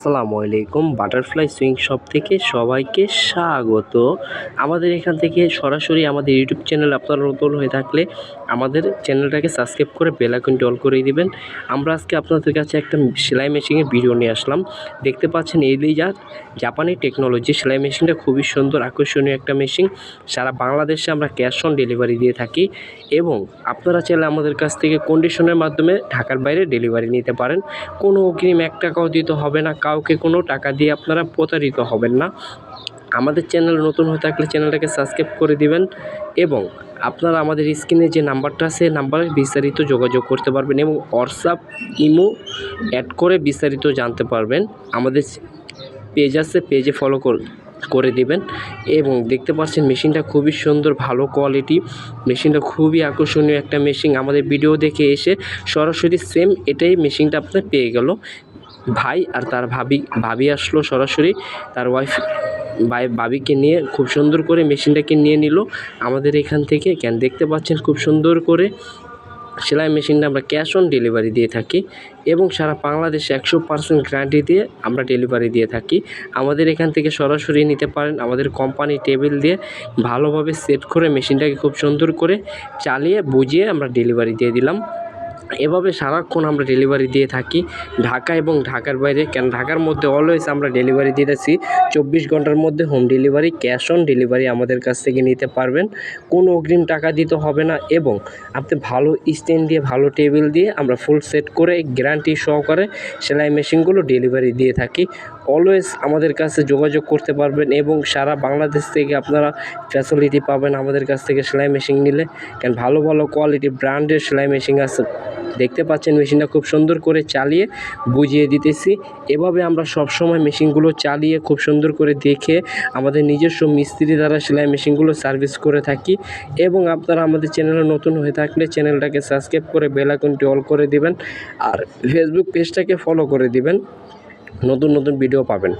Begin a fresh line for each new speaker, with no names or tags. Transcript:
আসসালামু আলাইকুম। Butterfly swing shop থেকে সবাইকে স্বাগত। আমাদের এখান থেকে সরাসরি আমাদের ইউটিউব চ্যানেল আপনারা নতুন হয়ে থাকলে আমাদের চ্যানেলটাকে সাবস্ক্রাইব করে বেল আইকনটি অল করে দিবেন। আমরা আজকে আপনাদের কাছে একটা সেলাই মেশিনের ভিডিও নিয়ে আসলাম। দেখতে পাচ্ছেন এলিজা জাপানি টেকনোলজি। সেলাই মেশিনটা খুবই সুন্দর, আকর্ষণীয় একটা মেশিন। সারা বাংলাদেশে আমরা ক্যাশ অন ডেলিভারি দিয়ে থাকি এবং আপনারা চাইলে আমাদের কাছ থেকে কন্ডিশনের মাধ্যমে ঢাকার বাইরে ডেলিভারি নিতে পারেন। কোনো অগ্রিম এক টাকাও দিতে হবে না। কাউকে কোনো টাকা দিয়ে আপনারা প্রতারিত হবেন না। আমাদের চ্যানেল নতুন হয়ে থাকলে চ্যানেলটাকে সাবস্ক্রাইব করে দিবেন এবং আপনারা আমাদের স্ক্রিনে যে নাম্বারটা আছে নাম্বারে বিস্তারিত যোগাযোগ করতে পারবেন এবং হোয়াটসঅ্যাপ ইমো অ্যাড করে বিস্তারিত জানতে পারবেন। আমাদের পেজ আছে পেজে ফলো করে দিবেন এবং দেখতে পাচ্ছেন মেশিনটা খুবই সুন্দর, ভালো কোয়ালিটি মেশিনটা খুবই আকর্ষণীয় একটা মেশিন। আমাদের ভিডিও দেখে এসে সরাসরি সেম এটাই মেশিনটা আপনার পেয়ে গেল। ভাই আর তার ভাবি ভাবি আসলো সরাসরি। তার ওয়াইফ ভাই, ভাবিকে নিয়ে খুব সুন্দর করে মেশিনটাকে নিয়ে নিল। আমাদের এখান থেকে, কেন দেখতে পাচ্ছেন খুব সুন্দর করে সেলাই মেশিনটা আমরা ক্যাশ অন ডেলিভারি দিয়ে থাকি এবং সারা বাংলাদেশে একশো পার্সেন্ট গ্যারান্টি দিয়ে আমরা ডেলিভারি দিয়ে থাকি। আমাদের এখান থেকে সরাসরি নিতে পারেন আমাদের কোম্পানি টেবিল দিয়ে ভালোভাবে সেট করে মেশিনটাকে খুব সুন্দর করে চালিয়ে বুঝিয়ে আমরা ডেলিভারি দিয়ে দিলাম। এভাবে সারাক্ষণ আমরা ডেলিভারি দিয়ে থাকি। ঢাকা এবং ঢাকার বাইরে, কেন ঢাকার মধ্যে অলওয়েজ আমরা ডেলিভারি দিতেছি। চব্বিশ ঘণ্টার মধ্যে home delivery cash on delivery আমাদের কাছ থেকে নিতে পারবেন। কোনো অগ্রিম টাকা দিতে হবে না এবং আপনি ভালো স্ট্যান্ড দিয়ে, ভালো টেবিল দিয়ে আমরা ফুল সেট করে গ্যারান্টি সহকারে সেলাই মেশিনগুলো ডেলিভারি দিয়ে থাকি। অলওয়েজ আমাদের কাছে যোগাযোগ করতে পারবেন এবং সারা বাংলাদেশ থেকে আপনারা ফ্যাসিলিটি পাবেন আমাদের কাছ থেকে সেলাই মেশিন নিলে। কেন ভালো ভালো কোয়ালিটি ব্র্যান্ডের সেলাই মেশিন আছে। দেখতে পাচ্ছেন, মেশিনটা খুব সুন্দর করে চালিয়ে বুঝিয়ে দিতেছি। এভাবে আমরা সব সময় মেশিনগুলো চালিয়ে খুব সুন্দর করে দেখে আমাদের নিজস্ব মিস্ত্রি দ্বারা সেলাই মেশিনগুলো সার্ভিস করে থাকি এবং আপনারা আমাদের চ্যানেলে নতুন হয়ে থাকলে চ্যানেলটাকে সাবস্ক্রাইব করে বেল আইকনটি অল করে দিবেন আর ফেসবুক পেজটাকে ফলো করে দিবেন। নতুন নতুন ভিডিও পাবেন।